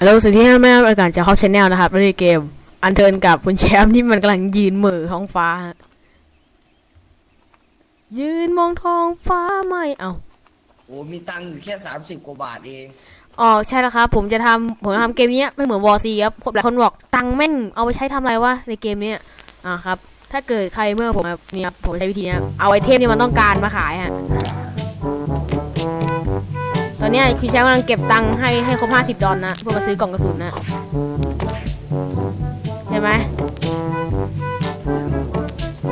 ฮัลโหลสิ่งที่แม่รายการจะเข้าชแนลนะครับในเกม อันเทิร์นกับคุณแชมป์ที่มันกำลังยืนเหม่อท้องฟ้าฮะยืนมองท้องฟ้าไม่เอาโอ้มีตังค์อยู่แค่สามสิบกว่าบาทเอง อ๋อใช่แล้วครับผมจะทำผมจะทำเกมนี้ไม่เหมือนวอซีครับหลายคนบอกตังค์แม่งเอาไปใช้ทำอะไรวะในเกมเนี้ยอ่าครับ ถ้าเกิดใครเมื่อผมแบบเนี่ยครับผมใช้วิธีเนี้ยเอาไอเทมที่มันต้องการมาขายฮะตอนเนี้ยคุณแชมป์กำลังเก็บตังค์ให้ให้ครบห้าสิบดอลนะเพื่อมาซื้อกล่องกระสุนนะใช่ไหม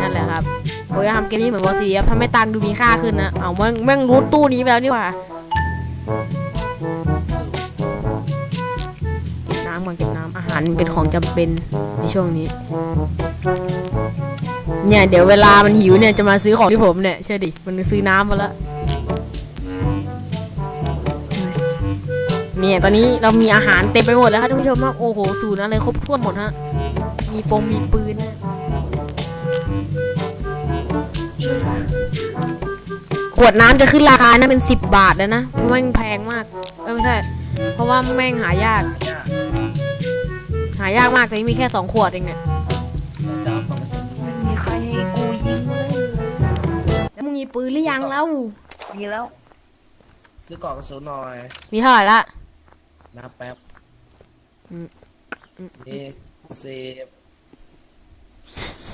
นั่นแหละครับผมจะทำเกมนี้เหมือนวอซีครับทำให้ตังค์ดูมีค่าขึ้นนะ เอาแม่งแม่งรูทตู้นี้ไปแล้วนี่หว่าเก็บน้ำก่อนเก็บน้ำอาหารเป็นของจำเป็นในช่วงนี้ เนี่ยเดี๋ยวเวลามันหิวเนี่ยจะมาซื้อของที่ผมเนี่ยเชื่อดิ มันซื้อน้ำมาแล้วเนี่ยตอนนี้เรามีอาหารเต็มไปหมดแล้วครับท่านผู้ชมว่าโอ้โหศูนอะไรครบถ้วนหมดฮะ มีปงมีปืนนะขวดน้ำจะขึ้นราคานะเป็นสิบบาทแล้วนะแม่งแพงมาก เออไม่ใช่ เพราะว่าแม่งหายาก หายากมากแต่นี่มีแค่สองขวดเองเนี่ยจะเอากล่องกระสุนไม่มีใครให้กูยิงเลยแล้วมึงมีปืนหรือยังแล้ว มีแล้ว ซื้อกล่องกระสุนหน่อย มีเท่าไหร่ละนับแป๊บอืมอืมนี่สิบ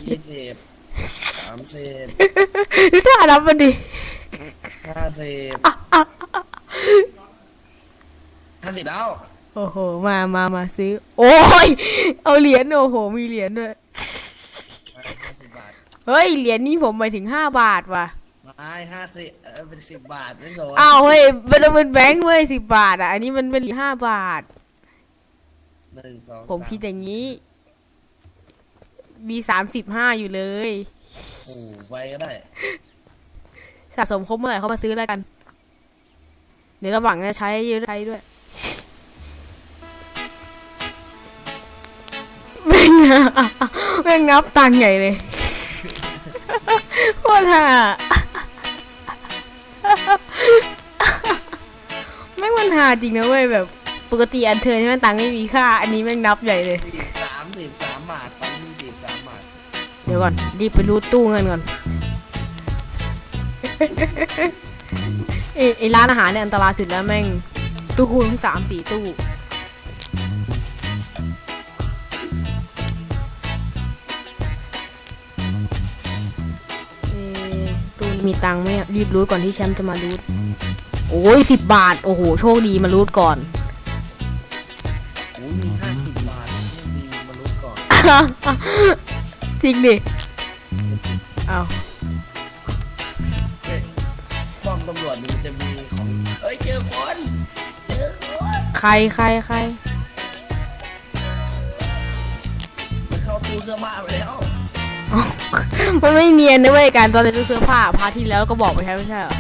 ยี่สิบสามสิบดูท่านับมันดิห้าสิบห้าสิบแล้วโอ้โห มามามาซื้อ โอ้ย เอาเหรียญ โอ้โห มีเหรียญด้วย ห้าสิบบาทเฮ้ย เหรียญนี่ผมหมายถึงห้าบาทว่ะ ไม่ห้าสิบเออเป็นสิบบาทไม่โสนอ้าวเฮ้ยมันเป็นแบงค์เว้ยสิบบาทอะ อันนี้มันเป็นห้าบาท หนึ่งสองผมสาคิดอย่างนี้ มีสามสิบห้าอยู่เลยโอ้ไปก็ได้ สะสมครบเมื่อไหร่เขามาซื้อแล้วกัน เดี๋ยวระหว่างจะใช้เยอะใช้ด้วยแม่งอะแม่งนับตังค์ใหญ่เลยโคตรห่าแม่งมันหาจริงนะเว้ยแบบ ปกติอันเธอใช่ไหมตังค์ไม่มีค่า อันนี้แม่งนับใหญ่เลย สามสิบสามบาท ดี๋ยวก่อน รีบไปรูดตู้เงินก่อนเอยไอร้านอาหารเนี่ยอันตรายสุดแล้วแม่ง ตู้คูณสามสี่ตู้เอะตู้นี้มีตังค์ไหมอะรีบรูดก่อนที่แชมป์จะมารูด โอ้ยสิบบาท โอ้โห โชคดีมารูดก่อนโอ้ยมีห้าสิบบาทมีมาลุ้นก่อน จริงดิเอาเฮ้ยป้อมตำรวจมันจะมีของเอ้ยเจอคนเจอคนใครใครใครมันเข้าตู้เสื้อผ้าไปแล้วมันไม่เนียนนะเว้ยการตอนเล่นเสื้อผ้าพาร์ทที่แล้วก็บอกไปใช่ไม่ใช่เหรอ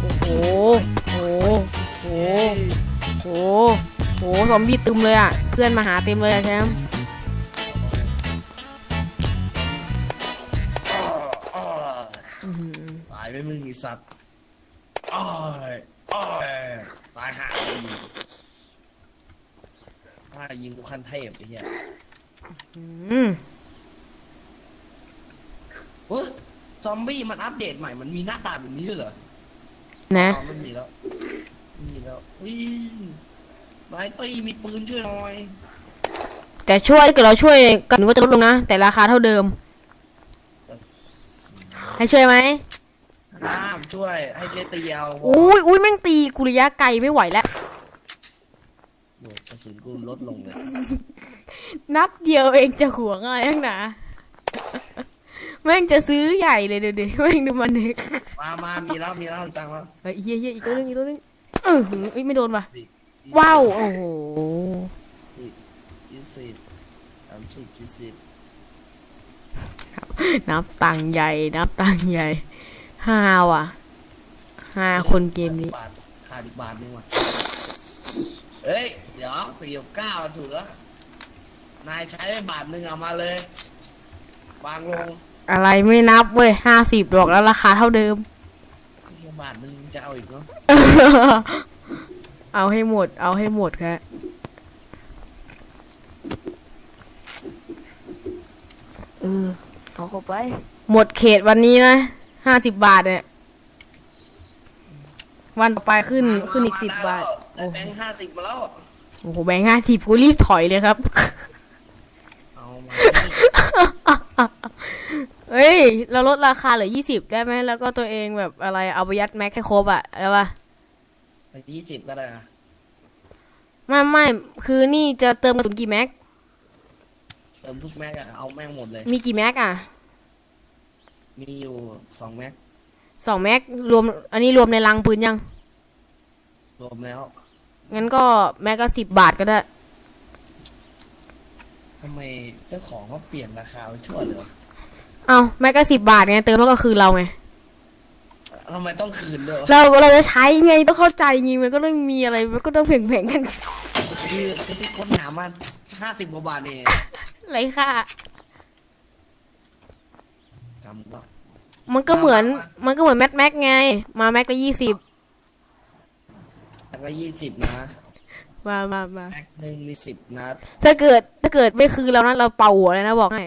โอ้โหโอ้โหโอ้โหโอ้โหซอมบี้ตึมเลยอะ เพื่อนมาหาเต็มเลยอะแชมป์ อตายไม่มึงไอีสัตว์อ้อยอ้อยตายห่าเลยถ้ายิงกูขั้นเทพไอ้เหี้ยอืมเฮ้ยซอมบี้มันอัปเดตใหม่มันมีหน้าตาแบบนี้ด้วยเหรอนะ อ๋อมันมีแล้วมีแล้วอุ้ยนายตีมีปืนช่วยหน่อยแต่ช่วยเกิดเราช่วยกันก็จะลดลงนะ แต่ราคาเท่าเดิม ให้ช่วยไหม ห้ามช่วยให้เจตีเอาอุ้ยอุ้ยแม่งตีกุระยะไกลไม่ไหวแล้วโอ้กระสุนกูลดลงเลยนัดเดียวเองจะห่วงอะไรนักหนาแม่งจะซื้อใหญ่เลยเดี๋ยวดิแม่งดูมันนึกมามามีแล้วมีแล้วตังค์แล้วเฮ้ยเฮียเฮียอีกตัวนึงอีกตัวนึงเออหือเอ้ยไม่โดนว่ะสี่ว้าวโอ้โหยี่สิบสามสิบสี่สิบ นับตังค์ใหญ่นับตังค์ใหญ่ ห้าว่ะห้าคนเกมนี้บาทขาดอีกบาทนึงว่ะเฮ้ย เดี๋ยวสี่กับเก้าถูกแล้วนายใช้ไปบาทหนึ่งเอามาเลย บางลงอะไรไม่นับเว้ยห้าสิบดอกแล้วราคาเท่าเดิมไม่ใช่บาทหนึ่งจะเอาอีกเนาะเอาให้หมด เอาให้หมดครับเออเอาเข้าไป หมดเขตวันนี้นะ ห้าสิบบาทเนี่ยวันต่อไปขึ้นขึ้นอีกสิบบาท ได้แบงค์ห้าสิบมาแล้ว โอ้โหแบงค์ห้าสิบกูรีบถอยเลยครับ เอามาเฮ้ย เราลดราคาเหลือยี่สิบได้ไหมแล้วก็ตัวเองแบบอะไรเอาไปยัดแม็กให้ครบอะแล้วปะไปยี่สิบก็ได้อะไม่ไม่คือนี่จะเติมกระสุนกี่แม็ก เติมทุกแม็กอะเอาแม่งหมดเลย มีกี่แม็กอะ มีอยู่สองแม็กสองแม็กรวม อันนี้รวมในรังปืนยัง รวมแล้วงั้นก็แม็กก็สิบบาทก็ได้ ทำไมเจ้าของเขาเปลี่ยนราคาไปทั่วเลยวะเอาแม็กก็สิบบาทไงเติมแล้วก็คืนเราไง ทำไมต้องคืนด้วยวะเราเราจะใช้ไงต้องเข้าใจไงมันก็ต้องมีอะไรมันก็ต้องแผงๆกัน คือคือที่ค้นหามาห้าสิบกว่าบาทเอง ไรค่ะ กำก็มันก็เหมือน มันก็เหมือนแม็กแม็กไง มาแม็กละยี่สิบแม็กละยี่สิบนะมามามาแม็กหนึ่งมีสิบนัดถ้าเกิด ถ้าเกิดไม่คืนเรานะเราเป่าหัวเลยนะบอกให้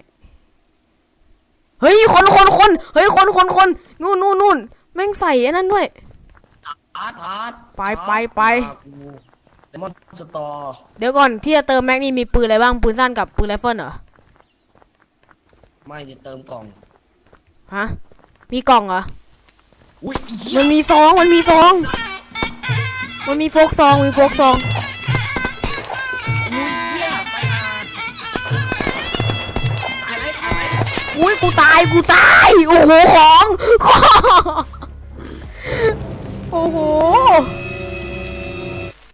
เฮ้ยคนคนคนเฮ้ยคนคนคนนู่นนู่นนู่นแม่งใส่ไอ้นั่นด้วย อาร์ตอาร์ตไปไปไป เดมอนสตอร์เดี๋ยวก่อนที่จะเติมแม็กนี่มีปืนอะไรบ้าง ปืนสั้นกับปืนไรเฟิลเหรอ ไม่จะเติมกล่อง ฮะ มีกล่องเหรออุ้ยเหี้ยมันมีซอง มันมีซอง มันมีโฟกซอง มีโฟกซอง อุ้ยเหี้ยไปนานตายไหมตายไหมอุ้ยกูตาย กูตาย โอ้โหของของ โอ้โห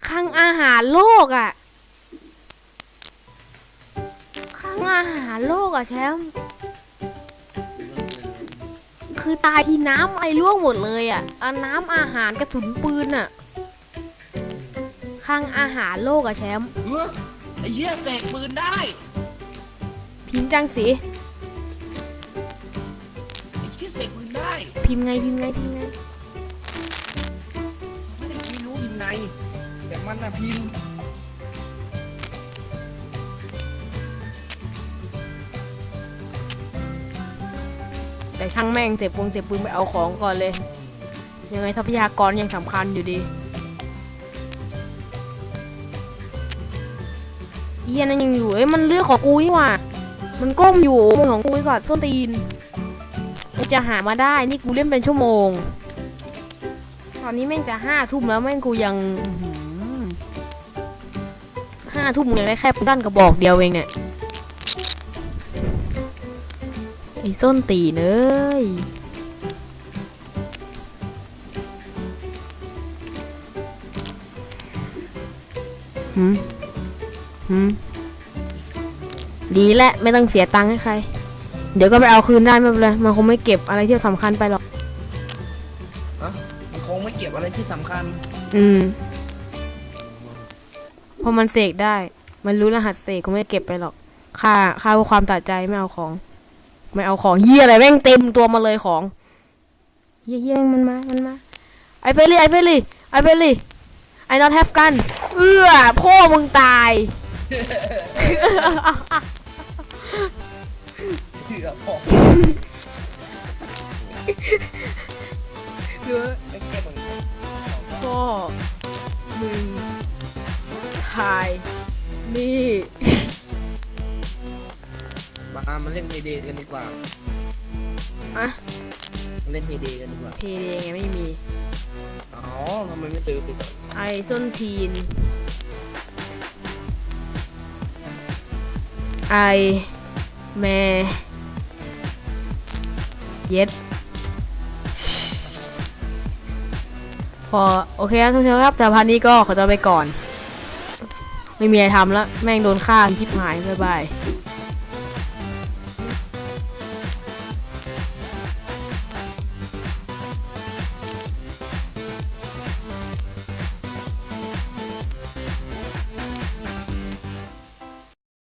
คลังอาหารโลกอะคลังอาหารโลกอะแชมป์ คือตายทีน้ำไอ้ล่วงหมดเลยอะเอาน้ำอาหารกระสุนปืนอะคลังอาหารโลกอะแชมป์เฮ้ยไอ้เหี้ยเสกปืนได้พิมพ์จังสิ ไอ้เหี้ยเสกปืนได้พิมพ์ไงพิมพ์ไงพิมพ์ไง ไม่ได้ไม่รู้พิมพ์ไงแต่มันน่ะพิมพ์ แต่ช่างแม่งเสียบวงเสียบปืนไปเอาของก่อนเลย ยังไงทรัพยากรยังสำคัญอยู่ดีเอียนั่นยังอยู่เอ้ยมันเลือกของกูนี่หว่า มันก้มอยู่มือของกูไอ้สัตว์ส้นตีนกูจะหามาได้นี่กูเล่นเป็นชั่วโมง ตอนนี้แม่งจะห้าทุ่มแล้วแม่งกูยังห้าทุ่มยังได้แค่ปืนด้านกระบอกเดียวเองเนี่ย อ้ส้นตีนเอ้ยหืมหืมดีแหละไม่ต้องเสียตังค์ให้ใคร เดี๋ยวก็ไปเอาคืนได้ไม่เป็นไรมันคงไม่เก็บอะไรที่สำคัญไปหรอกมันคงไม่เก็บอะไรที่สำคัญ อืมเพราะมันเสกได้ มันรู้รหัสเสกก็ไม่เก็บไปหรอกค่าค่าเพื่อความตัดใจไม่เอาของ ไม่เอาของเฮียอะไรแม่งเต็มตัวมาเลยของเฮียเฮียแม่งมันมา มันมา ไอเฟลี่ไอเฟลี่ไอเฟลี่ไอ not have gun เอื้อพ่อมึงตายเือพอเนื้อไม่เก็บมึงพ่อมึงตายนี่ เล่นเฮเดกันดีกว่าอะมาเล่นเฮเดกันดีกว่า เพย์ไงไม่มี อ๋อทำไมไม่ซื้อไปก่อนไอส้นทีน ไอ แม่ เย็ด พอ โอเคครับทุกท่านครับ แต่พันนี้ก็ขอตัวไปก่อน ไม่มีอะไรทำแล้ว แม่งโดนฆ่าชิบหาย บ๊ายบาย